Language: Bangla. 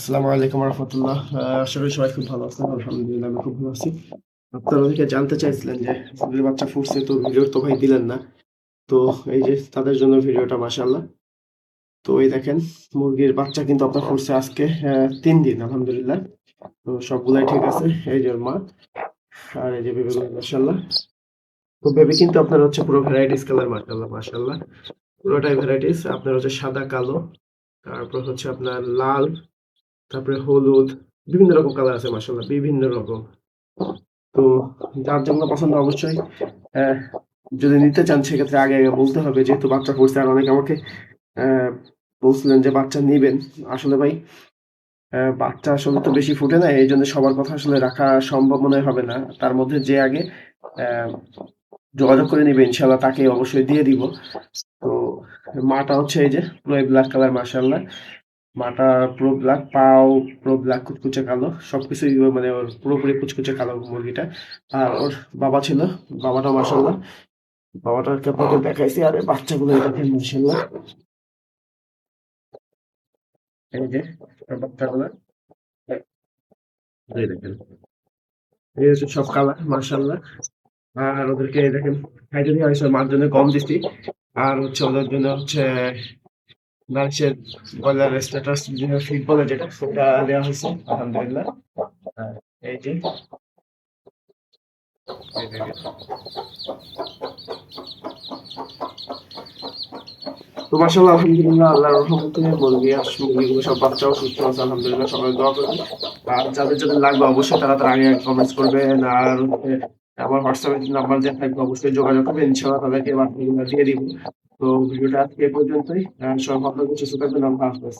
আসসালামু আলাইকুম রহমতুল্লাহ। আশা করি সবাই খুব ভালো আছেন, আলহামদুলিল্লাহ আমি খুব ভালো আছি। আপনারা অনেকে জানতে চাইছিলেন যে মুরগির বাচ্চা ফুটছে, তো ভিডিও তো ভাই দিলেন না। তো এই যে তাদের জন্য ভিডিওটা, মাশাআল্লাহ। তো এই দেখেন, মুরগির বাচ্চা কিন্তু আপনার ফুটছে আজকে তিন দিন, আলহামদুলিল্লাহ। তো সবগুলাই ঠিক আছে, এই যে মা আর এই যে বেবিগুলো মাশাআল্লাহ। তো বেবি কিন্তু আপনার হচ্ছে পুরো ভ্যারাইটিস কালার, মাশাআল্লাহ মাশাআল্লাহ। পুরোটাই ভ্যারাইটিস, আপনার হচ্ছে সাদা, কালো। তারপর হচ্ছে আপনার লাল তারপরে হলুদ, বিভিন্ন রকম কালার আছে মাসাল্লাহ বিভিন্ন রকম। তো যার যেগুলো পছন্দ অবশ্যই যদি নিতে চান, সেক্ষেত্রে আগে আগে বলতে হবে, যেহেতু বাচ্চা পড়ছে, আর অনেকে আমাকে বলছিলেন যে বাচ্চা নিবেন। আসলে ভাই বাচ্চা আসলে তো বেশি ফুটে না এই জন্য সবার কথা আসলে রাখা সম্ভব মনে হবে না। তার মধ্যে যে আগে যোগাযোগ করে নিবে ইনশাল্লাহ তাকে অবশ্যই দিয়ে দিব। তো মাটা হচ্ছে এই যে পুরো ব্ল্যাক কালার মাসাল্লাহ মাটা পুরো ব্ল্যাক পাও পুরো ব্ল্যাক কুচকুচে কালো সবকিছুই মানে ওর পুরোপুরি কুচকুচে কালো মুরগিটা। আর ওর বাবা ছিল বাবাটা মাসাল্লাহ বাবাটাকে আপনাকে দেখাইছি, আর বাচ্চাগুলো দেখেন মাসাল্লাহ এই যে বাচ্চাগুলো। এই দেখেন। এই হচ্ছে সব কালার মাসাল্লাহ আর ওদেরকে দেখেন, খাইতে দিয়ে মার জন্য কম দিচ্ছি আর হচ্ছে ওদের জন্য হচ্ছে স্ট্যাটাস যেটা সেটা দেওয়া হয়েছে, আলহামদুলিল্লাহ। এই যে। তো মাসাল্লাহ আলহামদুলিল্লাহ, আল্লাহর রহমতে মুরগি আর সব বাচ্চাও সুস্থ আছে, আলহামদুলিল্লাহ, সবাই দোয়া করবেন। আর যাদের যাদের লাগবে, অবশ্যই তারা তার আগে কমেন্টস করবেন। আর আমার হোয়াটসঅ্যাপে নাম্বার দেওয়া থাকবে, অবশ্যই যোগাযোগ করবেন। ইনশাআল্লাহ তাদেরকে বাচ্চাগুলো দিয়ে দিব। তো ভিডিওটা আজকে পর্যন্তই। সব আপনাদের সুস্থ থাকবেন আল্লাহ হাফেজ।